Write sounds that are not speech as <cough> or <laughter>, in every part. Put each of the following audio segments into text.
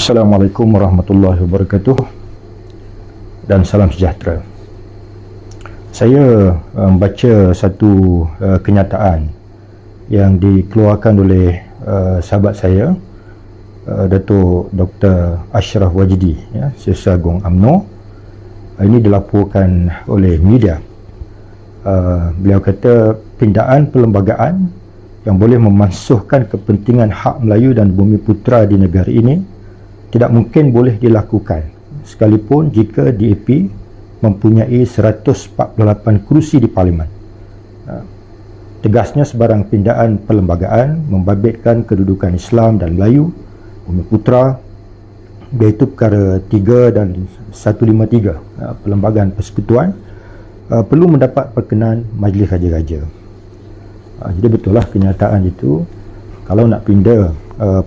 Assalamualaikum warahmatullahi wabarakatuh dan salam sejahtera. Saya membaca uh, satu uh, kenyataan yang dikeluarkan oleh uh, sahabat saya uh, Datuk Dr. Ashraf Wajidi ya, Sisa Agung UMNO. Uh, ini dilaporkan oleh media. Uh, beliau kata pindaan perlembagaan yang boleh memansuhkan kepentingan hak Melayu dan bumi putera di negara ini tidak mungkin boleh dilakukan sekalipun jika DAP mempunyai 148 kerusi di parlimen. Ha. Tegasnya sebarang pindaan perlembagaan membabitkan kedudukan Islam dan Melayu, Bumi Putra, iaitu perkara 3 dan 153 ha, perlembagaan persekutuan ha, perlu mendapat perkenan Majlis Raja-Raja. Jadi betul lah kenyataan itu kalau nak pindah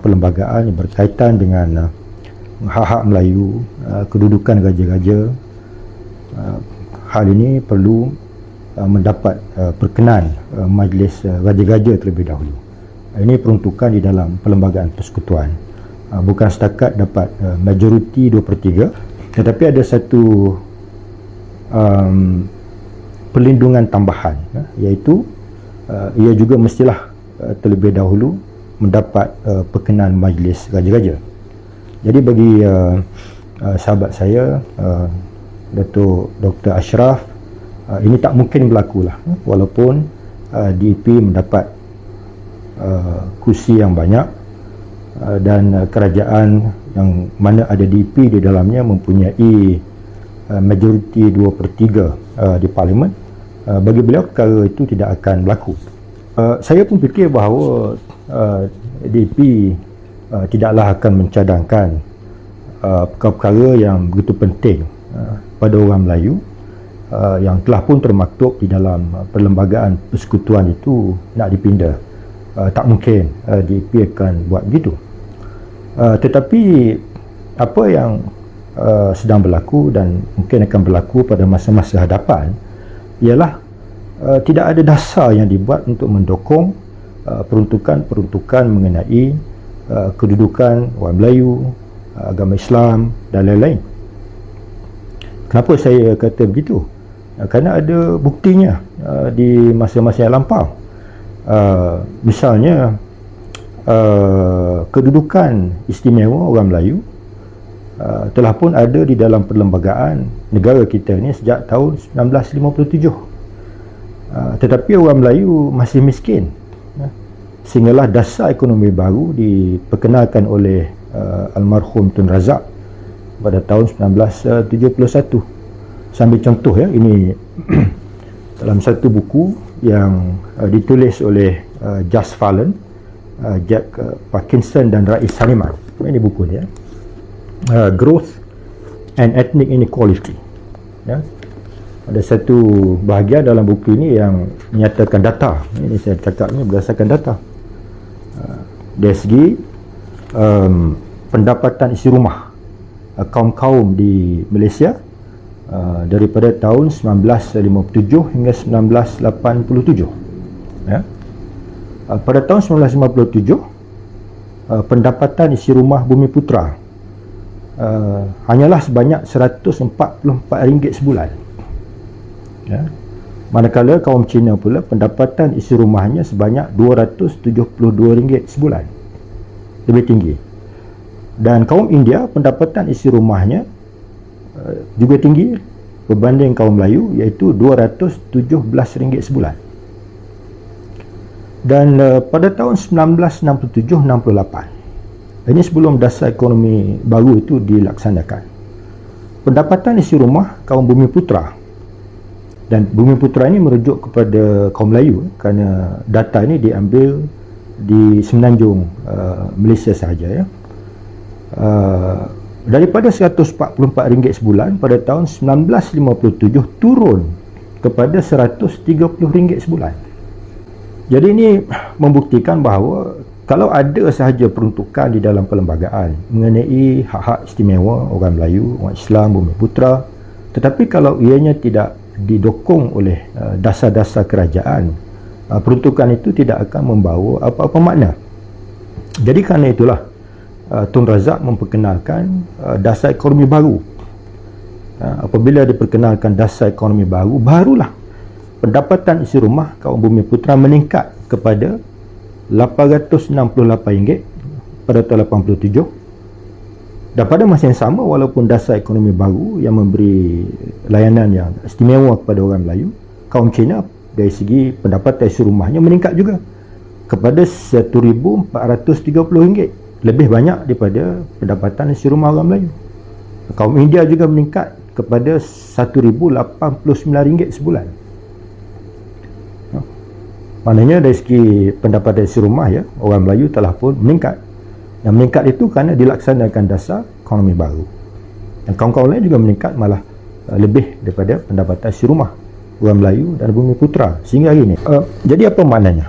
perlembagaan yang berkaitan dengan hak-hak Melayu, uh, kedudukan raja-raja. Uh, hal ini perlu uh, mendapat perkenan majlis raja-raja terlebih dahulu. Ini peruntukan di dalam perlembagaan persekutuan. Bukan setakat dapat majoriti 2 per 3 tetapi ada satu um, perlindungan tambahan iaitu ia juga mestilah terlebih dahulu mendapat perkenan majlis raja-raja. Jadi bagi uh, uh, sahabat saya uh, Datuk Dr. Ashraf uh, ini tak mungkin berlaku lah walaupun uh, DEP mendapat uh, kursi yang banyak uh, dan uh, kerajaan yang mana ada DEP di dalamnya mempunyai uh, majoriti 2 per 3 uh, di parlimen uh, bagi beliau perkara itu tidak akan berlaku uh, saya pun fikir bahawa uh, DEP uh, tidaklah akan mencadangkan uh, perkara-perkara yang begitu penting uh, pada orang Melayu uh, yang telah pun termaktub di dalam perlembagaan persekutuan itu nak dipindah. Uh, tak mungkin uh, DAP akan buat begitu. Uh, tetapi apa yang uh, sedang berlaku dan mungkin akan berlaku pada masa-masa hadapan ialah uh, tidak ada dasar yang dibuat untuk mendukung uh, peruntukan-peruntukan mengenai Uh, kedudukan orang Melayu, uh, agama Islam dan lain-lain. Kenapa saya kata begitu? Uh, kerana ada buktinya uh, di masa-masa yang lampau. Uh, misalnya uh, kedudukan istimewa orang Melayu uh, telah pun ada di dalam perlembagaan negara kita ni sejak tahun 1957. Uh, tetapi orang Melayu masih miskin sehinggalah dasar ekonomi baru diperkenalkan oleh uh, almarhum Tun Razak pada tahun 1971 sambil contoh ya ini <clears throat> dalam satu buku yang uh, ditulis oleh uh, Just Fallen uh, Jack uh, Parkinson dan Rais Saniman ini buku dia uh, Growth and Ethnic Inequality ya. Ada satu bahagian dalam buku ini yang menyatakan data. Ini saya cakap ni berdasarkan data dari segi um, pendapatan isi rumah uh, kaum-kaum di Malaysia uh, daripada tahun 1957 hingga 1987 ya. uh, pada tahun 1957 uh, pendapatan isi rumah bumi putra uh, hanyalah sebanyak RM144 sebulan. Ya Manakala kaum Cina pula pendapatan isi rumahnya sebanyak RM272 sebulan. Lebih tinggi. Dan kaum India pendapatan isi rumahnya uh, juga tinggi berbanding kaum Melayu iaitu RM217 sebulan. Dan uh, pada tahun 1967-68 ini sebelum dasar ekonomi baru itu dilaksanakan. Pendapatan isi rumah kaum bumi putra dan Bumi Putra ini merujuk kepada kaum Melayu kerana data ini diambil di semenanjung uh, Malaysia sahaja ya. Uh, daripada RM144 sebulan pada tahun 1957 turun kepada RM130 sebulan. Jadi ini membuktikan bahawa kalau ada sahaja peruntukan di dalam perlembagaan mengenai hak-hak istimewa orang Melayu, orang Islam, Bumi Putra tetapi kalau ianya tidak didokong oleh uh, dasar-dasar kerajaan uh, peruntukan itu tidak akan membawa apa-apa makna. Jadi kerana itulah uh, Tun Razak memperkenalkan uh, dasar ekonomi baru. Uh, apabila diperkenalkan dasar ekonomi baru barulah pendapatan isi rumah kaum bumi putra meningkat kepada RM868 pada tahun 87 dan pada masa yang sama walaupun dasar ekonomi baru yang memberi layanan yang istimewa kepada orang Melayu kaum Cina dari segi pendapatan isi rumahnya meningkat juga kepada RM1,430 lebih banyak daripada pendapatan isi rumah orang Melayu. Kaum India juga meningkat kepada RM1,089 sebulan. Maknanya dari segi pendapatan isi rumah ya orang Melayu telah pun meningkat yang meningkat itu kerana dilaksanakan dasar ekonomi baru dan kaum-kaum lain juga meningkat malah uh, lebih daripada pendapatan isi rumah orang Melayu dan bumi putra sehingga hari ini uh, jadi apa maknanya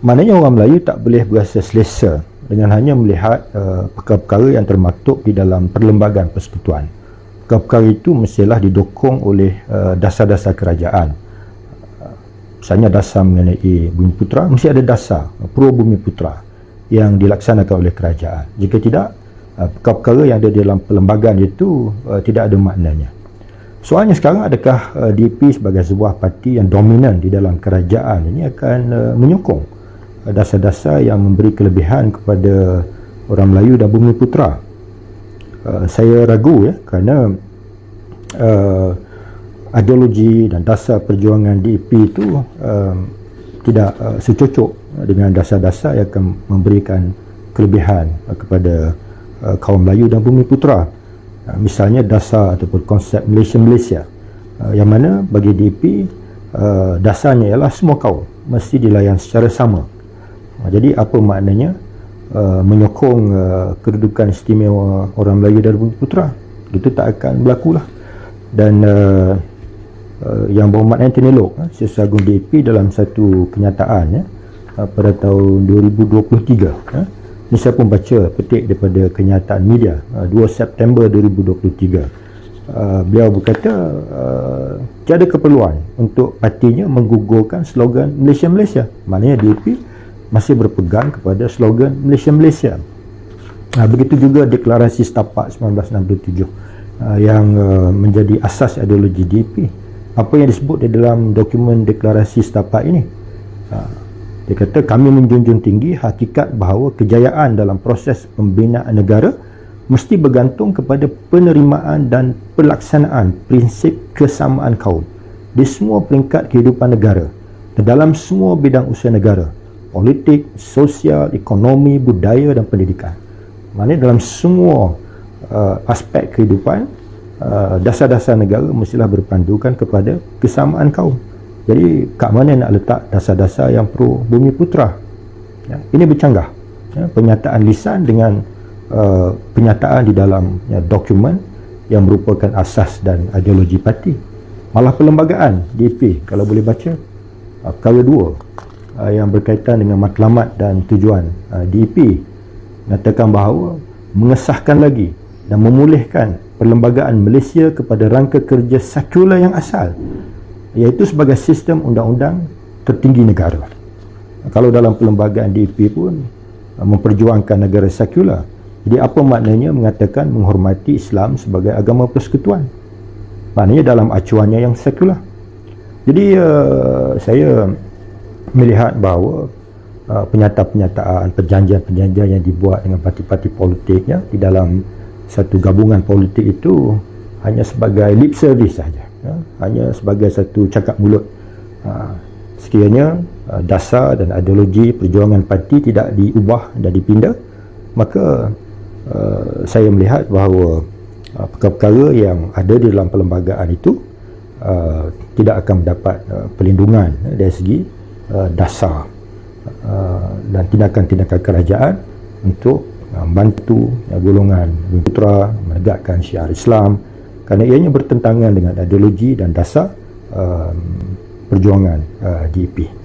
maknanya orang Melayu tak boleh berasa selesa dengan hanya melihat uh, perkara-perkara yang termaktub di dalam perlembagaan persekutuan. Perkara-perkara itu mestilah didokong oleh uh, dasar-dasar kerajaan. Uh, misalnya dasar mengenai bumi putra, mesti ada dasar uh, pro bumi putra yang dilaksanakan oleh kerajaan. Jika tidak, uh, perkara-perkara yang ada dalam perlembagaan itu uh, tidak ada maknanya. Soalnya sekarang adakah uh, DP sebagai sebuah parti yang dominan di dalam kerajaan ini akan menyokong dasar-dasar yang memberi kelebihan kepada orang Melayu dan bumi putra saya ragu ya kerana uh, ideologi dan dasar perjuangan DEP itu uh, tidak uh, secocok dengan dasar-dasar yang akan memberikan kelebihan uh, kepada uh, kaum Melayu dan bumi putra uh, misalnya dasar ataupun konsep Malaysia-Malaysia uh, yang mana bagi DEP uh, dasarnya ialah semua kaum mesti dilayan secara sama Ha, jadi apa maknanya uh, menyokong uh, kedudukan istimewa orang Melayu dan Bumi Putra? Itu tak akan berlaku lah. Dan uh, uh, yang berhormat Anthony Lok, uh, Sesi Agung DAP dalam satu kenyataan ya, uh, pada tahun 2023. Uh, ini saya pun baca petik daripada kenyataan media uh, 2 September 2023. Uh, beliau berkata uh, tiada keperluan untuk partinya menggugurkan slogan Malaysia-Malaysia. Maknanya DAP masih berpegang kepada slogan Malaysia-Malaysia. Uh, begitu juga deklarasi Setapak 1967 uh, yang uh, menjadi asas ideologi DP. Apa yang disebut di dalam dokumen deklarasi Setapak ini? Uh, dia kata kami menjunjung tinggi hakikat bahawa kejayaan dalam proses pembinaan negara mesti bergantung kepada penerimaan dan pelaksanaan prinsip kesamaan kaum di semua peringkat kehidupan negara dan dalam semua bidang usaha negara politik, sosial, ekonomi, budaya dan pendidikan. Maknanya dalam semua uh, aspek kehidupan, dasar-dasar negara mestilah berpandukan kepada kesamaan kaum. Jadi kat mana nak letak dasar-dasar yang pro bumi putra? Ya, ini bercanggah. Ya, penyataan lisan dengan uh, penyataan di dalam ya, dokumen yang merupakan asas dan ideologi parti. Malah perlembagaan DP kalau boleh baca uh, perkara dua uh, yang berkaitan dengan matlamat dan tujuan uh, DEP mengatakan bahawa mengesahkan lagi dan memulihkan perlembagaan Malaysia kepada rangka kerja sekular yang asal iaitu sebagai sistem undang-undang tertinggi negara. Kalau dalam perlembagaan DEP pun uh, memperjuangkan negara sekular jadi apa maknanya mengatakan menghormati Islam sebagai agama persekutuan? Maknanya dalam acuannya yang sekular jadi uh, saya melihat bahawa uh, penyataan-penyataan, perjanjian-perjanjian yang dibuat dengan parti-parti politik ya, di dalam satu gabungan politik itu hanya sebagai lip service saja, ya, hanya sebagai satu cakap mulut. Uh, sekiranya uh, dasar dan ideologi perjuangan parti tidak diubah dan dipindah, maka uh, saya melihat bahawa uh, perkara-perkara yang ada di dalam perlembagaan itu uh, tidak akan mendapat uh, perlindungan uh, dari segi Uh, dasar uh, dan tindakan-tindakan kerajaan untuk membantu uh, golongan putra menegakkan syiar Islam kerana ianya bertentangan dengan ideologi dan dasar uh, perjuangan uh, DEP.